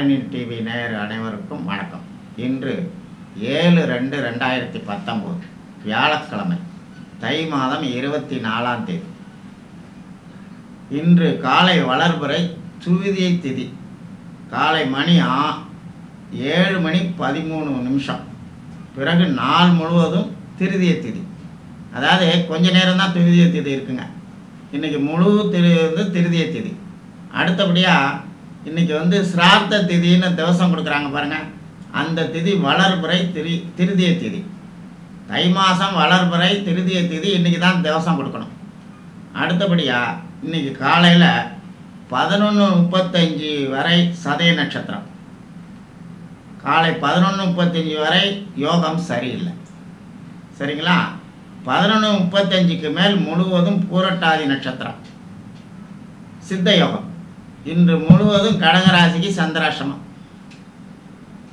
Malini TV நேயர் அனைவருக்கும் வணக்கம். இன்று ஏழு ரெண்டு ரெண்டாயிரத்தி பத்தொம்போது வியாழக்கிழமை தை மாதம் இருபத்தி நாலாம் தேதி. இன்று காலை வளர்புரை சுவிதியை திதி. காலை மணி ஆ ஏழு மணி பதிமூணு நிமிஷம். பிறகு நாள் முழுவதும் திருதிய திதி. அதாவது கொஞ்ச நேரம் தான் திருதிய திதி இருக்குங்க. இன்றைக்கி முழு திரு வந்து திருதிய திதி. அடுத்தபடியாக இன்றைக்கி வந்து சிரார்த்த திதின்னு திவசம் கொடுக்குறாங்க பாருங்கள் அந்த திதி வளர்புரை திரி திருதிய திதி. தை மாதம் வளர்புரை திருதிய திதி இன்றைக்கி தான் திவசம் கொடுக்கணும். அடுத்தபடியாக இன்றைக்கி காலையில் பதினொன்று முப்பத்தஞ்சு வரை சதய நட்சத்திரம். காலை பதினொன்று முப்பத்தஞ்சு வரை யோகம் சரியில்லை. சரிங்களா? பதினொன்று முப்பத்தஞ்சுக்கு மேல் முழுவதும் பூரட்டாதி நட்சத்திரம். சித்த யோகம். இன்று முழுவதும் கடகராசிக்கு சந்திராஷ்டமம்.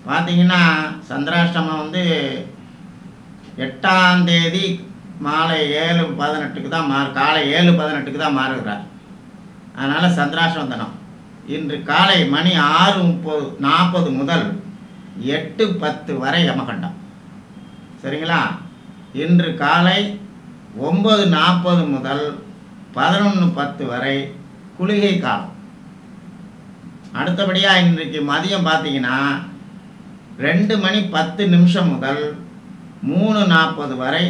பார்த்தீங்கன்னா சந்திராஷ்டமம் வந்து எட்டாம் தேதி மாலை ஏழு பதினெட்டுக்கு தான் மாறு காலை ஏழு பதினெட்டுக்கு தான் மாறுகிறார். அதனால் சந்திராஷ்டமம் தினம். இன்று காலை மணி ஆறு முப்பது நாற்பது முதல் எட்டு பத்து வரை யமகண்டம். சரிங்களா? இன்று காலை ஒம்பது நாற்பது முதல் பதினொன்று பத்து வரை குளிகை காலம். அடுத்தபடியாக இன்றைக்கு மதியம் பார்த்தீங்கன்னா ரெண்டு மணி பத்து நிமிஷம் முதல் மூணு நாற்பது வரை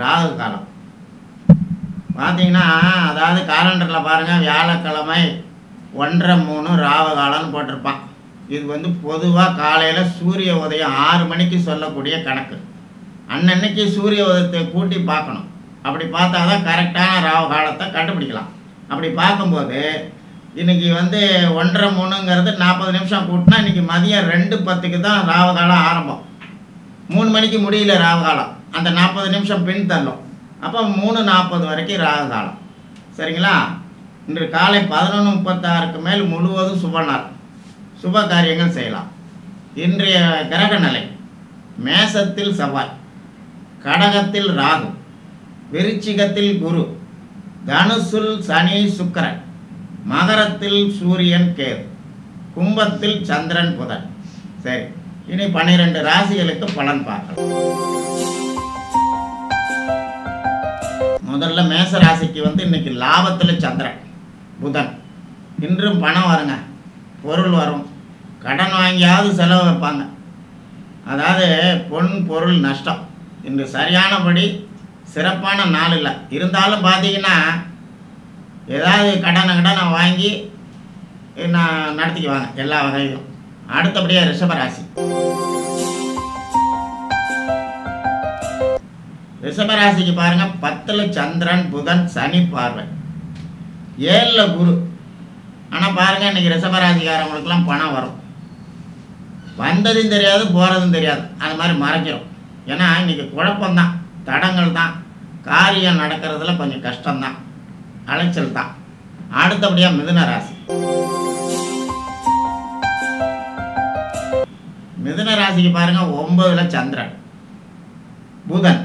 ராகு காலம். பார்த்தீங்கன்னா அதாவது காலண்டரில் பாருங்கள் வியாழக்கிழமை ஒன்றரை மூணு ராகு காலம்னு போட்டிருப்பான். இது வந்து பொதுவாக காலையில் சூரிய உதயம் ஆறு மணிக்கு சொல்லக்கூடிய கணக்கு. அன்னன்னைக்கு சூரிய உதயத்தை கூட்டி பார்க்கணும். அப்படி பார்த்தா தான் கரெக்டான ராகு காலத்தை கண்டுபிடிக்கலாம். அப்படி பார்க்கும்போது இன்றைக்கி வந்து ஒன்றரை மூணுங்கிறது நாற்பது நிமிஷம் கூட்டினா இன்றைக்கி மதியம் ரெண்டு பத்துக்கு தான் ராவகாலம் ஆரம்பம். மூணு மணிக்கு முடியல ராவகாலம். அந்த நாற்பது நிமிஷம் பின் தள்ளும். அப்போ மூணு நாற்பது வரைக்கும் ராகு காலம் சரிங்களா? இன்று காலை பதினொன்று முப்பத்தாறுக்கு மேல் முழுவதும் சுப நாள். சுப காரியங்கள் செய்யலாம். இன்றைய கிரக நிலை மேசத்தில் செவ்வாய் கடகத்தில் ராகு விருச்சிகத்தில் குரு தனுசுல் சனி சுக்கரன். மகரத்தில் சூரியன் கேது கும்பத்தில் சந்திரன் புதன். சரி இனி பன்னிரெண்டு ராசிகளுக்கு பலன் பார்க்கலாம். முதல்ல மேச ராசிக்கு வந்து இன்னைக்கு லாபத்தில் சந்திரன் புதன். இன்றும் பணம் வருங்க பொருள் வரும். கடன் வாங்கியாவது செலவு வைப்பாங்க. அதாவது பொன் பொருள் நஷ்டம். இன்று சரியானபடி சிறப்பான நாள் இல்லை. இருந்தாலும் பார்த்தீங்கன்னா ஏதாவது கடனை கடனை வாங்கி நான் நடத்திக்குவாங்க எல்லா வகையிலும். அடுத்தபடியாக ரிஷபராசி. ரிஷபராசிக்கு பாருங்கள் பத்தில் சந்திரன் புதன் சனி பார்வை. ஏழில் குரு. ஆனால் பாருங்கள் இன்றைக்கி ரிஷபராசிக்காரவங்களுக்குலாம் பணம் வரும். வந்ததும் தெரியாது போகிறதும் தெரியாது. அது மாதிரி மறைக்கிறோம். ஏன்னா இன்றைக்கி குழப்பம்தான். தடங்கள் தான் காரியம் நடக்கிறதுல கொஞ்சம் கஷ்டம்தான். அலைச்சல் தான். அடுத்தபடியாக மிதுன ராசி. மிதுன ராசிக்கு பாருங்கள் ஒன்பதுல சந்திரன். புதன்.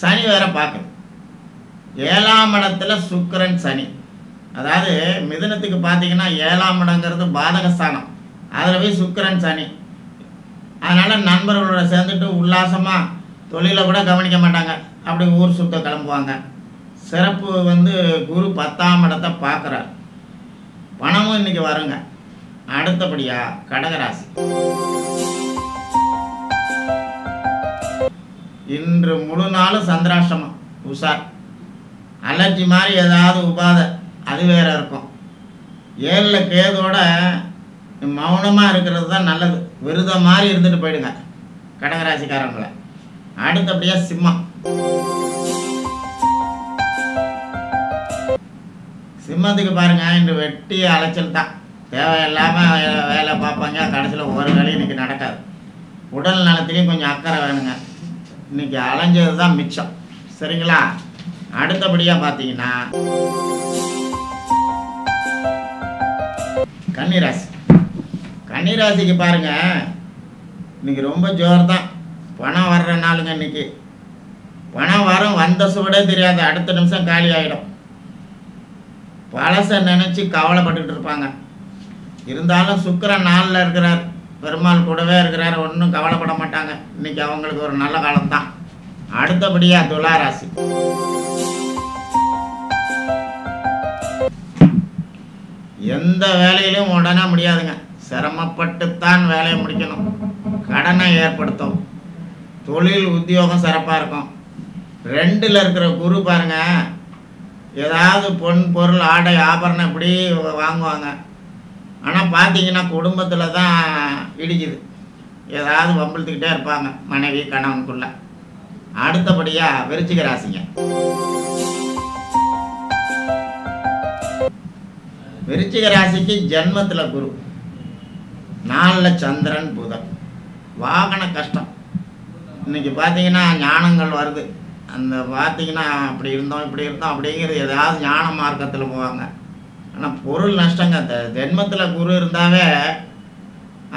சனி வேற பார்க்குது. ஏழாம் இடத்துல சுக்கரன் சனி. அதாவது மிதுனத்துக்கு பார்த்தீங்கன்னா ஏழாம் இடங்கிறது பாதகஸ்தானம். அதில் போய் சுக்கிரன் சனி. அதனால் நண்பர்களோட சேர்ந்துட்டு உல்லாசமாக தொழிலை கூட கவனிக்க மாட்டாங்க. அப்படி ஊர் சுத்த கிளம்புவாங்க. சிறப்பு வந்து குரு பத்தாம் இடத்தை பார்க்குறார். பணமும் இன்னைக்கு வருங்க. அடுத்தபடியாக கடகராசி. இன்று முழு நாளும் சந்திராஷ்டமம் உஷார். அலர்ஜி மாதிரி ஏதாவது உபாதை அது வேற இருக்கும். ஏழில் கேதோட மௌனமாக இருக்கிறது தான் நல்லது. விருதம் மாதிரி இருந்துட்டு போயிடுங்க கடகராசிக்காரங்களை. அடுத்தபடியாக சிம்மம். சிம்மத்துக்கு பாருங்க இன்று வெட்டி அலைச்சல் தான். தேவையில்லாமல் வேலை பார்ப்பாங்க. கடைசியில் ஒரு வேலையும் இன்னைக்கு நடக்காது. உடல் நலத்திலையும் கொஞ்சம் அக்கறை வேணுங்க. இன்னைக்கு அலைஞ்சது தான் மிச்சம். சரிங்களா? அடுத்தபடியாக பார்த்தீங்கன்னா கன்னிராசி. கன்னிராசிக்கு பாருங்க இன்னைக்கு ரொம்ப ஜோர் தான் பணம் வர்ற நாளுங்க இன்னைக்கு. பணம் வரும் வந்த சுவடே தெரியாது. அடுத்த நிமிஷம் காலி ஆகிடும் பழசை நினச்சி கவலைப்பட்டுக்கிட்டு இருப்பாங்க. இருந்தாலும் சுக்கரன் நாளில் இருக்கிறார். பெருமாள் கூடவே இருக்கிறார். ஒன்றும் கவலைப்பட மாட்டாங்க. இன்னைக்கு அவங்களுக்கு ஒரு நல்ல காலம்தான். அடுத்தபடியாக துளாராசி. எந்த வேலையிலும் உடனே முடியாதுங்க. சிரமப்பட்டுத்தான் வேலையை முடிக்கணும். கடனை ஏற்படுத்தும். தொழில் உத்தியோகம் சிறப்பாக இருக்கும். ரெண்டில் இருக்கிற குரு பாருங்க ஏதாவது பொன் பொருள் ஆடை ஆபரணம் இப்படி வாங்குவாங்க. ஆனால் பார்த்தீங்கன்னா குடும்பத்தில் தான் இடிக்குது. ஏதாவது வம்பிழுத்துக்கிட்டே இருப்பாங்க மனைவி கணவனுக்குள்ள. அடுத்தபடியாக விருச்சிக ராசிங்க. விருச்சிக ராசிக்கு ஜென்மத்தில் குரு. நாலில் சந்திரன் புதன். வாகன கஷ்டம். இன்னைக்கு பார்த்தீங்கன்னா ஞானங்கள் வருது. அந்த பார்த்தீங்கன்னா அப்படி இருந்தோம் இப்படி இருந்தோம் அப்படிங்கிறது ஏதாவது ஞான மார்க்கத்தில் போவாங்க. ஆனால் பொருள் நஷ்டங்க. அந்த ஜென்மத்தில் குரு இருந்தாவே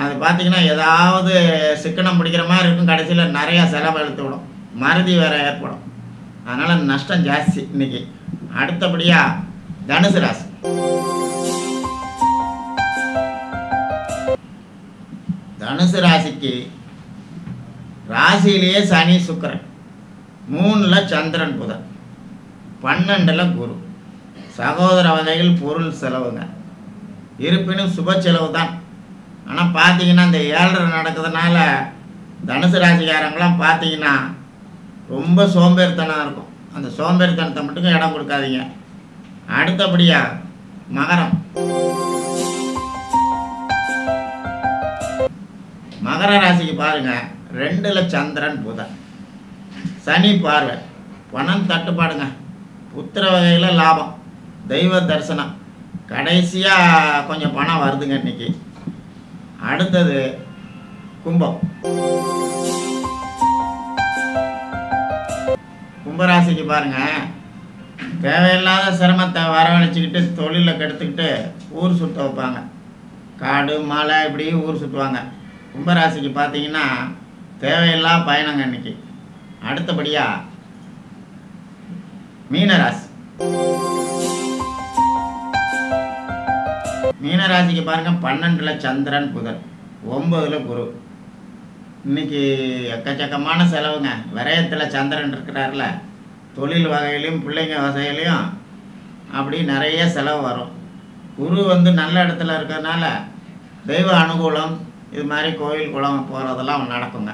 அது பார்த்தீங்கன்னா ஏதாவது சிக்கனம் பிடிக்கிற மாதிரி இருக்கும். கடைசியில் நிறையா செலவு விடும். மறதி வேறு ஏற்படும். அதனால் நஷ்டம் ஜாஸ்தி இன்னைக்கு. அடுத்தபடியாக தனுசு ராசி. தனுசு ராசிக்கு ராசியிலேயே சனி சுக்கரன். மூணில் சந்திரன் புதன் பன்னெண்டில் குரு. சகோதர வகைகள் பொருள் செலவுங்க. இருப்பினும் சுப செலவு தான் ஆனால் பார்த்தீங்கன்னா இந்த ஏழரை நடக்கிறதுனால தனுசு ராசிக்காரங்களாம் பார்த்தீங்கன்னா ரொம்ப சோம்பேறித்தனம் இருக்கும். அந்த சோம்பேறித்தனத்தை மட்டும் இடம் கொடுக்காதீங்க. அடுத்தபடியாக மகரம். மகர ராசிக்கு பாருங்க. ரெண்டுல சந்திரன் புதன் சனி பார்வை. பணம் தட்டுப்பாடுங்க. புத்திர வகையில் லாபம். தெய்வ தரிசனம். கடைசியாக கொஞ்சம் பணம் வருதுங்க இன்னைக்கு. அடுத்தது கும்பம். கும்பராசிக்கு பாருங்க. தேவையில்லாத சிரமத்தை வரவழைச்சிக்கிட்டு தொழிலை கெடுத்துக்கிட்டு ஊர் சுற்ற வைப்பாங்க. காடு மலை இப்படி ஊர் சுற்றுவாங்க கும்பராசிக்கு பார்த்தீங்கன்னா தேவையில்லா பயணங்க இன்னைக்கு. அடுத்தபடியாக மீனராசி. மீனராசிக்கு பாருங்க பன்னெண்டில் சந்திரன் புதன் ஒம்பதில் குரு. இன்னைக்கு எக்கச்சக்கமான செலவுங்க. விரயத்தில் சந்திரன் இருக்கிறார்ல. தொழில் வகையிலையும் பிள்ளைங்க வகையிலையும் அப்படி நிறைய செலவு வரும். குரு வந்து நல்ல இடத்துல இருக்கிறதுனால தெய்வ அனுகூலம் இது மாதிரி கோயில் குளம் போகிறதெல்லாம் நடக்குங்க.